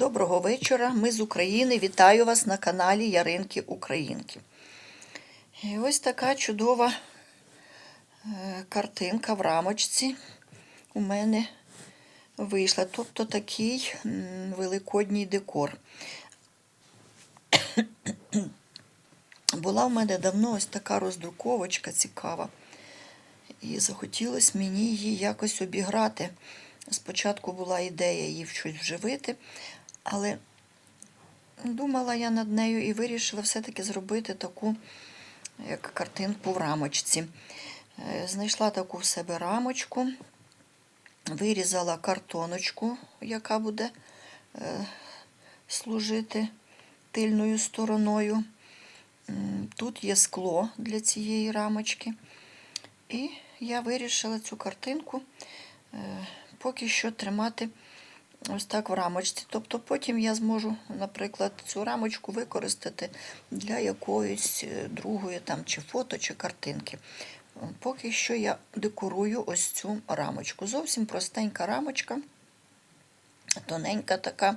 Доброго вечора. Ми з України. Вітаю вас на каналі Яринки Українки. І ось така чудова е, картинка в рамочці у мене вийшла. Тобто такий великодній декор. Була в мене давно ось така роздруковочка цікава. І захотілося мені її якось обіграти. Спочатку була ідея її щось вживити, але думала я над нею і вирішила все-таки зробити таку, як картинку в рамочці. Е, Знайшла таку в себе рамочку, вирізала картоночку, яка буде е, служити тильною стороною. Тут є скло для цієї рамочки. І я вирішила цю картинку е, поки що тримати ось так в рамочці. Тобто потім я зможу, наприклад, цю рамочку використати для якоїсь е, другої там, чи фото, чи картинки. Поки що я декорую ось цю рамочку. Зовсім простенька рамочка, тоненька така.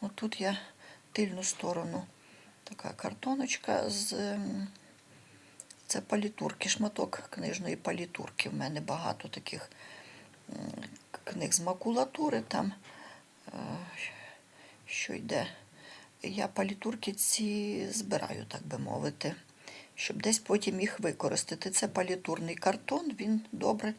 Отут я тильну сторону така картоночка з. Це палітурки, шматок книжної палітурки. В мене багато таких книг з макулатури там, що йде. Я палітурки ці збираю, так би мовити, щоб десь потім їх використати. Це палітурний картон, він добре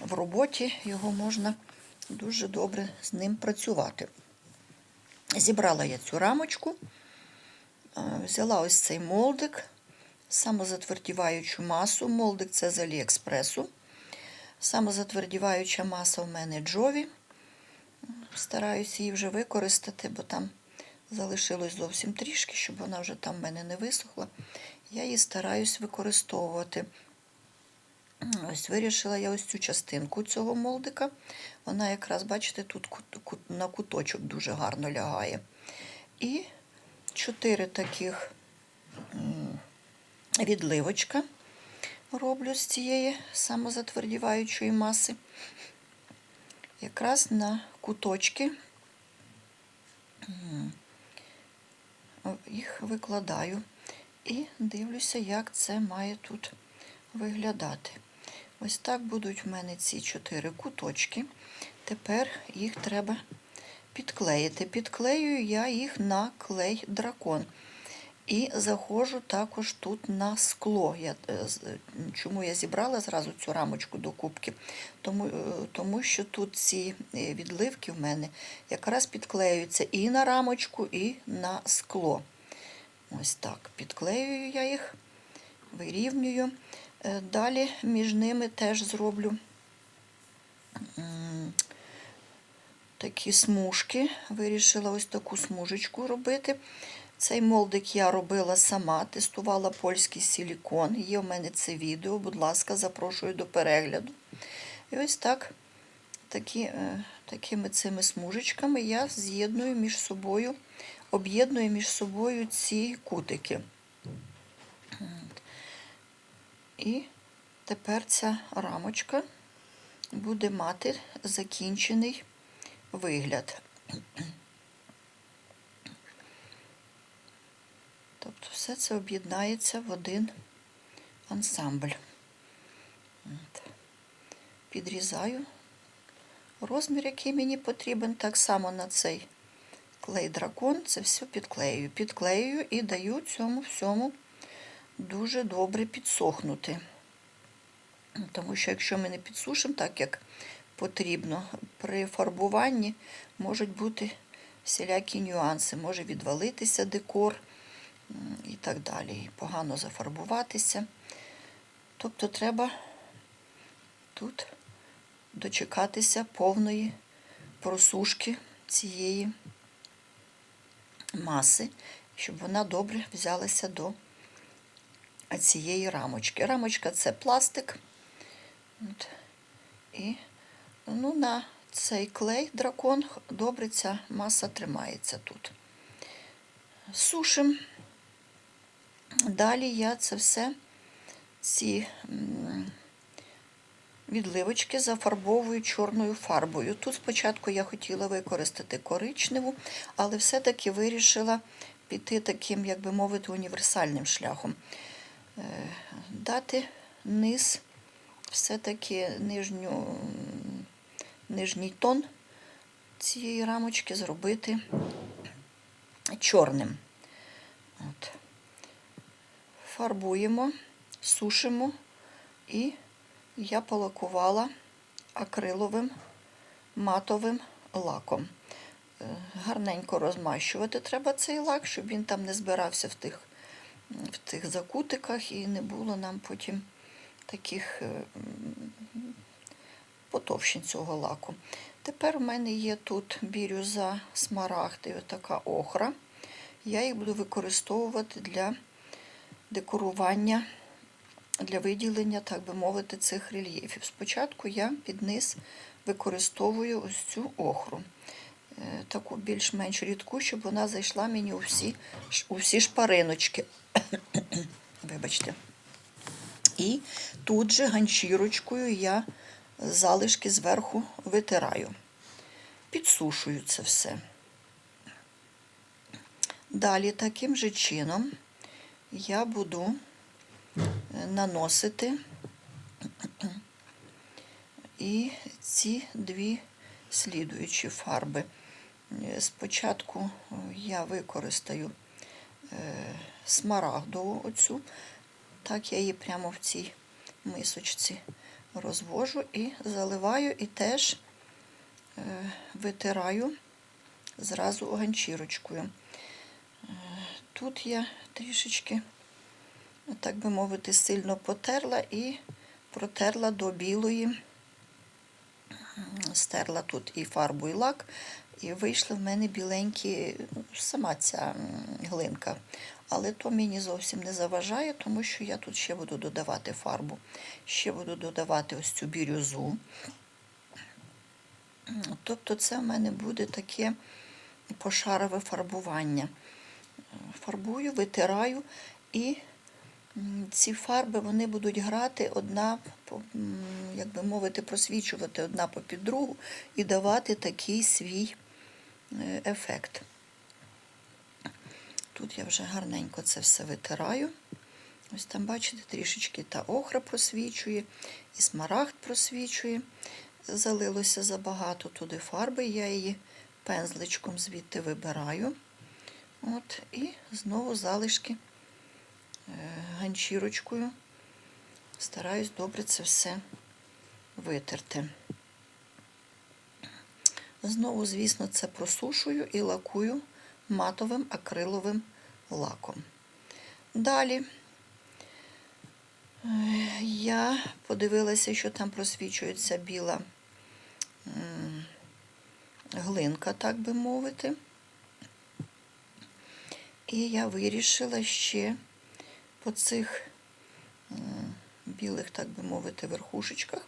в роботі, його можна дуже добре з ним працювати. Зібрала я цю рамочку, е, взяла ось цей молдик самозатвердіваючу масу. Молдик це з Аліекспресу. Самозатвердіваюча маса в мене Джові. Стараюся її вже використати, бо там залишилось зовсім трішки, щоб вона вже там в мене не висохла. Я її стараюсь використовувати. Ось вирішила я ось цю частинку цього молдика. Вона якраз, бачите, тут на куточок дуже гарно лягає. І чотири таких відливочка роблю з цієї самозатвердіваючої маси. Якраз на куточки їх викладаю і дивлюся, як це має тут виглядати. Ось так будуть в мене ці чотири куточки. Тепер їх треба підклеїти. Підклеюю я їх на клей дракон. І заходжу також тут на скло. Я, е, чому я зібрала зразу цю рамочку до кубки? Тому, е, тому що тут ці е, відливки в мене якраз підклеюються і на рамочку, і на скло. Ось так. Підклеюю я їх, вирівнюю. Далі між ними теж зроблю такі смужки. Вирішила ось таку смужечку робити. Цей молдик я робила сама, тестувала польський силікон. Є в мене це відео, будь ласка, запрошую до перегляду. І ось так, такі, е, такими цими смужечками я з'єдную між собою, об'єдную між собою ці кутики. І тепер ця рамочка буде мати закінчений вигляд. Тобто все це об'єднається в один ансамбль. Підрізаю розмір, який мені потрібен, так само на цей клей дракон, це все підклеюю. Підклеюю і даю цьому всьому дуже добре підсохнути. Тому що якщо ми не підсушимо так, як потрібно, при фарбуванні можуть бути всілякі нюанси. Може відвалитися декор і так далі. І погано зафарбуватися. Тобто треба тут дочекатися повної просушки цієї маси, щоб вона добре взялася до цієї рамочки. Рамочка це пластик. От. І ну, на цей клей дракон добре ця маса тримається тут. Сушим. Далі я це все, ці відливочки зафарбовую чорною фарбою. Тут спочатку я хотіла використати коричневу, але все-таки вирішила піти таким, як би мовити, універсальним шляхом. Е, Дати низ, все-таки нижню, нижній тон цієї рамочки зробити чорним. От. Фарбуємо, сушимо і я полакувала акриловим матовим лаком. Е, Гарненько розмащувати треба цей лак, щоб він там не збирався в тих, в тих закутиках і не було нам потім таких е, потовщень цього лаку. Тепер у мене є тут бірюза, смарагд і така охра. Я їх буду використовувати для декорування, для виділення, так би мовити, цих рельєфів. Спочатку я під низ використовую ось цю охру, Е, таку більш-менш рідку, щоб вона зайшла мені у всі, у всі шпариночки. Вибачте. І тут же ганчірочкою я залишки зверху витираю. Підсушую це все. Далі таким же чином я буду е, наносити і ці дві слідуючі фарби. Е, Спочатку е, я використаю смарагдову оцю, так я її прямо в цій мисочці розвожу і заливаю, і теж витираю зразу ганчірочкою. Тут я трішечки, так би мовити, сильно потерла і протерла до білої, стерла тут і фарбу, і лак, і вийшли в мене біленькі, сама ця глинка. Але то мені зовсім не заважає, тому що я тут ще буду додавати фарбу. Ще буду додавати ось цю бірюзу. Тобто це в мене буде таке пошарове фарбування. Фарбую, витираю і ці фарби вони будуть грати одна, як би мовити, просвічувати одна попід другу і давати такий свій е, ефект. Тут я вже гарненько це все витираю. Ось там, бачите, трішечки та охра просвічує, і смарагд просвічує. Залилося забагато туди фарби, я її пензличком звідти вибираю. От, і знову залишки е, ганчірочкою стараюсь добре це все витерти. Знову, звісно, це просушую і лакую матовим акриловим лаком. Далі е, я подивилася, що там просвічується біла глинка, так би мовити. І я вирішила ще по цих білих, так би мовити, верхушечках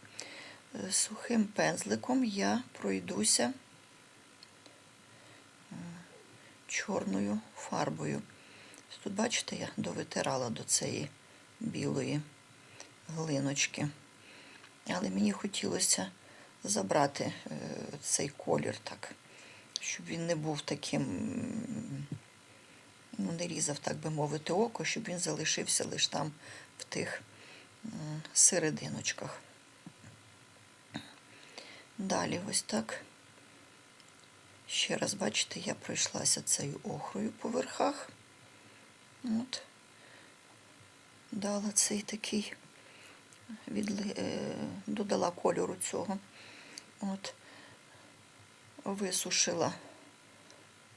е, сухим пензликом я пройдуся чорною фарбою. Тут, бачите, я довитирала до цієї білої глиночки. Але мені хотілося забрати е, цей колір так, щоб він не був таким, ну, не різав, так би мовити, око, щоб він залишився лише там в тих серединочках. Далі ось так. Ще раз, бачите, я пройшлася цією охрою по верхах. От. Дала цей такий, відли... е, додала кольору цього. От. Висушила,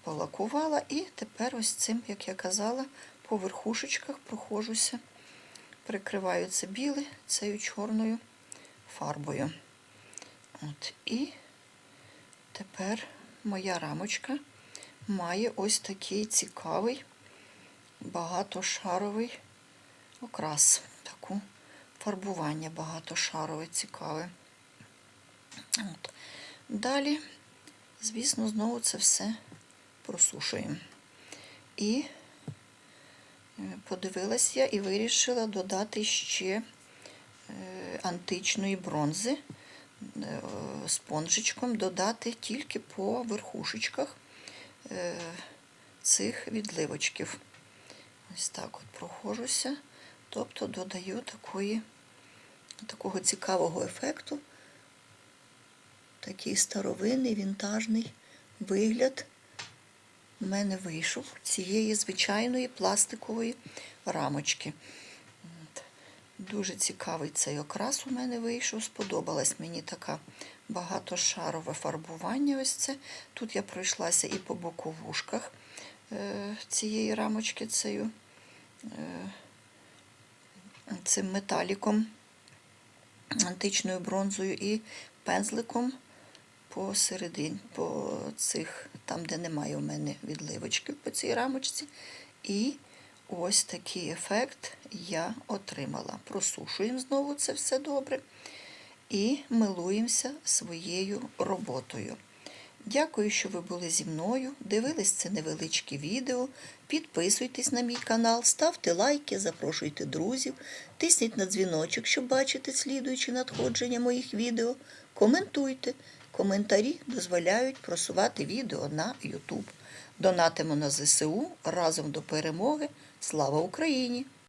полакувала і тепер ось цим, як я казала, по верхушечках прохожуся, прикриваю це біле цією чорною фарбою. От. І тепер моя рамочка має ось такий цікавий багатошаровий окрас, таку фарбування багатошарове, цікаве. От. Далі, звісно, знову це все просушуємо. І е, подивилась я і вирішила додати ще е, античної бронзи е, спонжичком додати тільки по верхушечках цих відливочків. Ось так от прохожуся, тобто додаю такої, такого цікавого ефекту, такий старовинний вінтажний вигляд в мене вийшов цієї звичайної пластикової рамочки. Дуже цікавий цей окрас у мене вийшов. Сподобалась мені така багатошарове фарбування. Ось це. Тут я пройшлася і по боковушках е, цієї рамочки цією, е, цим металіком, античною бронзою і пензликом посередині, по цих, там, де немає у мене відливочків по цій рамочці. І ось такий ефект я отримала. Просушуємо знову це все добре і милуємося своєю роботою. Дякую, що ви були зі мною. Дивились це невеличке відео. Підписуйтесь на мій канал, ставте лайки, запрошуйте друзів, тисніть на дзвіночок, щоб бачити слідуючі надходження моїх відео. Коментуйте. Коментарі дозволяють просувати відео на YouTube. Донатимо на ЗСУ разом до перемоги. Слава Україні!